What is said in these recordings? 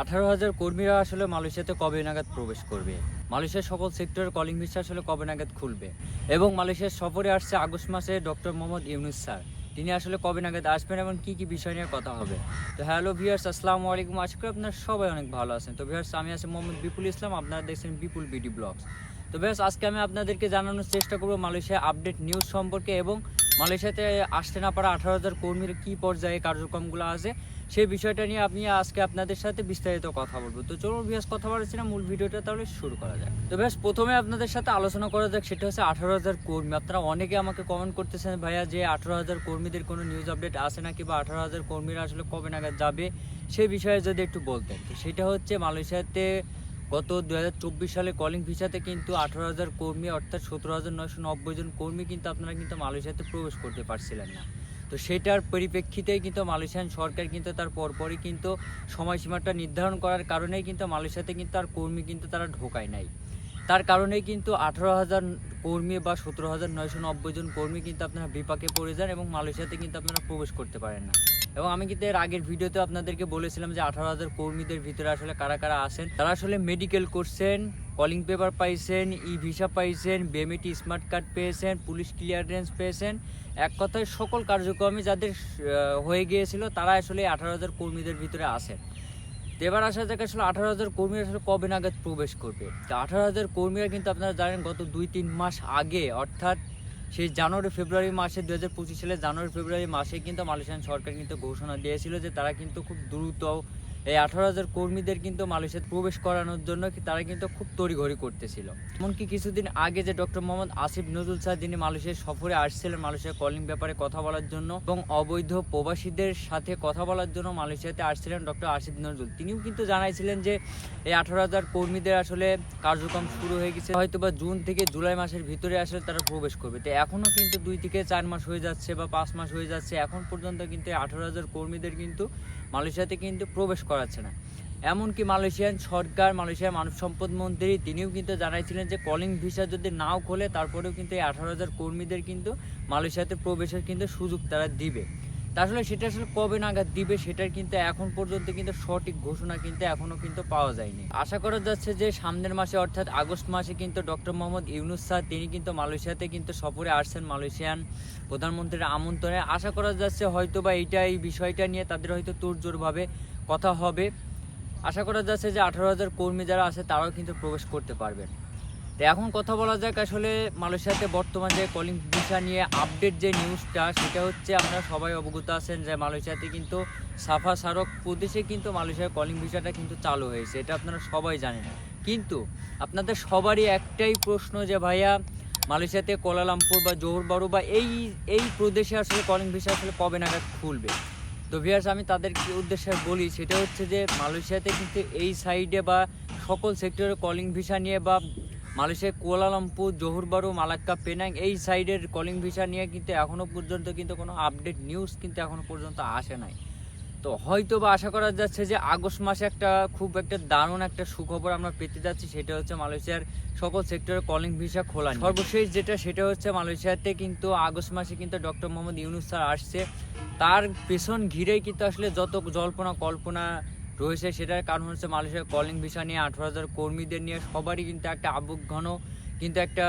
আঠারো হাজার কর্মীরা আসলে মালয়েশিয়াতে কবে নাগাদ প্রবেশ করবে? মালয়েশিয়ার সকল সেক্টরের কলিং ভিসা আসলে কবে নাগাদ খুলবে? এবং মালয়েশিয়ার সফরে আসছে আগস্ট মাসে ডক্টর মোহাম্মদ ইউনুস স্যার। তিনি আসলে কবে নাগাদ আসবেন এবং কি কি বিষয় নিয়ে কথা হবে? তো হ্যালো ভিউয়ার্স, আসসালামু আলাইকুম। আশা করি আপনারা সবাই অনেক ভালো আছেন। তো ভিউয়ার্স, আমি আছি মোহাম্মদ বিপুল ইসলাম। আপনারা দেখছেন বিপুল বিডি ব্লগস। তো বেশ আজকে আমি আপনাদেরকে জানানোর চেষ্টা করব মালয়েশিয়া আপডেট নিউজ সম্পর্কে এবং মালয়েশিয়াতে আসতে না পারা আঠারো হাজার কর্মীর কী পর্যায়ে কার্যক্রমগুলো আছে। সেই বিষয়টা নিয়ে আমি আজকে আপনাদের সাথে বিস্তারিত কথা বলব। তো চলুন ভিয়াস কথা বলছি না মূল ভিডিওটা তাহলে শুরু করা যাক। তো বেশ প্রথমে আপনাদের সাথে আলোচনা করা যাক, সেটা হচ্ছে আঠারো হাজার কর্মী। আপনারা অনেকে আমাকে কমেন্ট করতেছেন, ভাইয়া, যে আঠারো হাজার কর্মীদের কোনো নিউজ আপডেট আসে নাকি বা আঠারো হাজার কর্মীরা আসলে কবে নাগাদ যাবে? সেই বিষয়ে যদি একটু বলতেন। তো সেটা হচ্ছে মালয়েশিয়াতে গত দু চব্বিশ সালে কলিং ভিসাতে কিন্তু আঠারো হাজার কর্মী, অর্থাৎ সতেরো হাজার নয়শো নব্বই জন কর্মী কিন্তু আপনারা কিন্তু মালয়েশিয়াতে প্রবেশ করতে পারছিলেন না। তো সেটার পরিপ্রেক্ষিতেই কিন্তু মালয়েশিয়ান সরকার কিন্তু তার পরপরই কিন্তু সময়সীমাটা নির্ধারণ করার কারণেই কিন্তু মালয়েশিয়াতে কিন্তু তার কর্মী কিন্তু তারা ঢোকায় নাই। তার কারণেই কিন্তু আঠারো হাজার কর্মী বা সতেরো হাজার নয়শো নব্বই জন কর্মী কিন্তু আপনারা বিপাকে পড়ে যান এবং মালয়েশিয়াতে কিন্তু আপনারা প্রবেশ করতে পারেন না। এবং আমি কিন্তু এর আগের ভিডিওতে আপনাদেরকে বলেছিলাম যে আঠারো হাজার কর্মীদের ভিতরে আসলে কারা কারা আছেন, তারা আসলে মেডিকেল করছেন কলিং পেপার পাইছেন, ই ভিসা পাইছেন, বেমিটি স্মার্ট কার্ড পেয়েছেন, পুলিশ ক্লিয়ারেন্স পেয়েছেন। এক কথায় সকল কার্যক্রমে যাদের হয়ে গিয়েছিল, তারা আসলে আঠারো হাজার কর্মীদের ভিতরে আসেন এবার আসা যাক আসলে আঠারো হাজার কর্মী আসলে কবে নাগাদ প্রবেশ করবে। তো আঠারো হাজার কর্মীরা কিন্তু আপনারা জানেন, গত দুই তিন মাস আগে, অর্থাৎ সেই জানুয়ারি, ফেব্রুয়ারি মাসে দু হাজার পঁচিশ সালে জানুয়ারি, ফেব্রুয়ারি মাসে কিন্তু মালয়েশিয়ান সরকার কিন্তু ঘোষণা দিয়েছিল যে তারা কিন্তু খুব দ্রুত এই আঠারো হাজার কর্মীদের কিন্তু মালয়েশিয়াতে প্রবেশ করানোর জন্য তারা কিন্তু খুব তড়িঘড়ি করতেছিল। এমনকি কিছুদিন আগে যে ডক্টর মোহাম্মদ আসিফ নজরুল স্যার যিনি মালয়েশিয়ার সফরে আসছিলেন মালয়েশিয়া কলিং ব্যাপারে কথা বলার জন্য এবং অবৈধ প্রবাসীদের সাথে কথা বলার জন্য মালয়েশিয়াতে আসছিলেন ডক্টর আসিফ নজরুল। তিনিও কিন্তু জানাইছিলেন যে এই আঠারো হাজার কর্মীদের আসলে কার্যক্রম শুরু হয়ে গেছে, হয়তো বা জুন থেকে জুলাই মাসের ভিতরে আসলে তারা প্রবেশ করবে। তো এখনও কিন্তু দুই থেকে চার মাস হয়ে যাচ্ছে বা পাঁচ মাস হয়ে যাচ্ছে, এখন পর্যন্ত কিন্তু এই আঠারো হাজার কর্মীদের কিন্তু মালয়েশিয়াতে কিন্তু প্রবেশ করাচ্ছে না। এমনকি মালয়েশিয়ান সরকার, মালয়েশিয়ার মানব সম্পদ মন্ত্রী, তিনিও কিন্তু জানাইছিলেন যে কলিং ভিসা যদি নাও খোলে, তারপরেও কিন্তু এই আঠারো হাজার কর্মীদের কিন্তু মালয়েশিয়াতে প্রবেশের কিন্তু সুযোগ তারা দিবে। তা আসলে সেটা আসলে কবে নাগাদ দিবে সেটার কিন্তু এখন পর্যন্ত কিন্তু সঠিক ঘোষণা কিন্তু এখনও কিন্তু পাওয়া যায়নি। আশা করা যাচ্ছে যে সামনের মাসে অর্থাৎ আগস্ট মাসে কিন্তু ডক্টর মোহাম্মদ ইউনুস স্যার, তিনি কিন্তু মালয়েশিয়াতে কিন্তু সফরে আসছেন মালয়েশিয়ান প্রধানমন্ত্রীর আমন্ত্রণে। আশা করা যাচ্ছে হয়তো বা এইটা এই বিষয়টা নিয়ে তাদের হয়তো তোড়জোড়ভাবে কথা হবে। আশা করা যাচ্ছে যে আঠারো হাজার কর্মী যারা আছে তারাও কিন্তু প্রবেশ করতে পারবেন। তো এখন কথা বলা যাক আসলে মালয়েশিয়াতে বর্তমানে যে কলিং ভিসা নিয়ে আপডেট যে নিউজটা সেটা হচ্ছে আপনারা সবাই অবগত আছেন যে মালয়েশিয়াতে কিন্তু সাফা সারক প্রদেশে কিন্তু মালয়েশিয়ার কলিং ভিসাটা কিন্তু চালু হয়েছে, এটা আপনারা সবাই জানেন। কিন্তু আপনাদের সবারই একটাই প্রশ্ন যে ভাইয়া, মালয়েশিয়াতে কোলালামপুর বা জোহর বারু বা এই এই প্রদেশে আসলে কলিং ভিসা আসলে কবে নাগাদ খুলবে? তো ভিয়ার্স আমি তাদের কি উদ্দেশ্যে বলি, সেটা হচ্ছে যে মালয়েশিয়াতে কিন্তু এই সাইডে বা সকল সেক্টরে কলিং ভিসা নিয়ে বা মালয়েশিয়ার কুয়ালালামপুর, জোহরবারু, মালাক্কা, পেনাং, এই সাইডের কলিং ভিসা নিয়ে কিন্তু এখনও পর্যন্ত কিন্তু কোনো আপডেট নিউজ কিন্তু এখনও পর্যন্ত আসে নাই তো হয়তো বা আশা করা যাচ্ছে যে আগস্ট মাসে একটা খুব একটা দারুণ একটা সুখবর আমরা পেতে যাচ্ছি, সেটা হচ্ছে মালয়েশিয়ার সকল সেক্টরে কলিং ভিসা খোলা। সর্বশেষ যেটা, সেটা হচ্ছে মালয়েশিয়াতে কিন্তু আগস্ট মাসে কিন্তু ডক্টর মোহাম্মদ ইউনুস স্যার আসছে তার পেছন ঘিরেই কিন্তু আসলে যত জল্পনা কল্পনা রয়েছে সেটার কারণ হচ্ছে মালয়েশিয়ার কলিং ভিসা নিয়ে আঠারো হাজার কর্মীদের নিয়ে সবারই কিন্তু একটা আবেগ ঘন কিন্তু একটা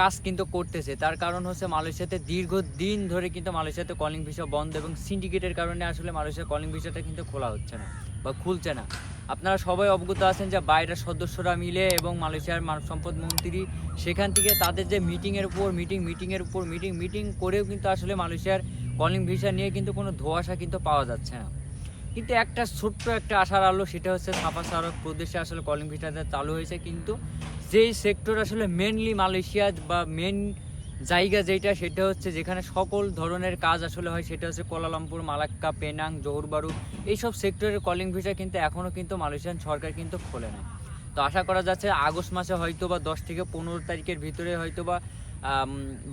কাজ কিন্তু করতেছে। তার কারণ হচ্ছে মালয়েশিয়াতে দীর্ঘদিন ধরে কিন্তু মালয়েশিয়াতে কলিং ভিসা বন্ধ এবং সিন্ডিকেটের কারণে আসলে মালয়েশিয়ার কলিং ভিসাটা কিন্তু খোলা হচ্ছে না বা খুলছে না। আপনারা সবাই অবগত আছেন যে বাইরের সদস্যরা মিলে এবং মালয়েশিয়ার মানব সম্পদ মন্ত্রী সেখান থেকে তাদের যে মিটিংয়ের উপর মিটিং মিটিংয়ের উপর মিটিং মিটিং করেও কিন্তু আসলে মালয়েশিয়ার কলিং ভিসা নিয়ে কিন্তু কোনো ধোয়াশা কিন্তু পাওয়া যাচ্ছে না। কিন্তু একটা ছোট্ট একটা আশার আলো, সেটা হচ্ছে সাফা সারক প্রদেশে আসলে কলিং ভিসাটা চালু হয়েছে কিন্তু যেই সেক্টর আসলে মেনলি মালয়েশিয়া বা মেন জায়গা যেটা সেটা হচ্ছে যেখানে সকল ধরনের কাজ আসলে হয়, সেটা হচ্ছে কোলালামপুর মালাক্কা, পেনাং, জোহরবারু, এইসব সেক্টরের কলিং ভিসা কিন্তু এখনও কিন্তু মালয়েশিয়ান সরকার কিন্তু খোলে না। তো আশা করা যাচ্ছে আগস্ট মাসে হয়তো বা দশ থেকে পনেরো তারিখের ভিতরে হয়তো বা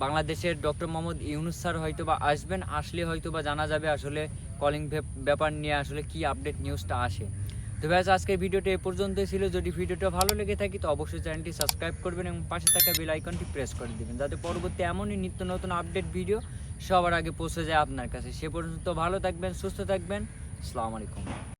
বাংলাদেশের ডক্টর মোহাম্মদ ইউনুস স্যার হয়তো বা আসবেন, আসলে হয়তো বা জানা যাবে আসলে কলিং ব্যাপার নিয়ে আসলে কি আপডেট নিউজটা আসে। তো ব্যাস আজকের ভিডিওটা এ পর্যন্তই ছিল। যদি ভিডিওটা ভালো লেগে থাকে, তো অবশ্যই চ্যানেলটি সাবস্ক্রাইব করবেন এবং পাশে থাকা বেল আইকনটি প্রেস করে দিবেন, যাতে পরবর্তী এমনই নিত্য নতুন আপডেট ভিডিও সবার আগে পৌঁছে যায় আপনার কাছে। সে পর্যন্ত ভালো থাকবেন, সুস্থ থাকবেন। আসসালামু আলাইকুম।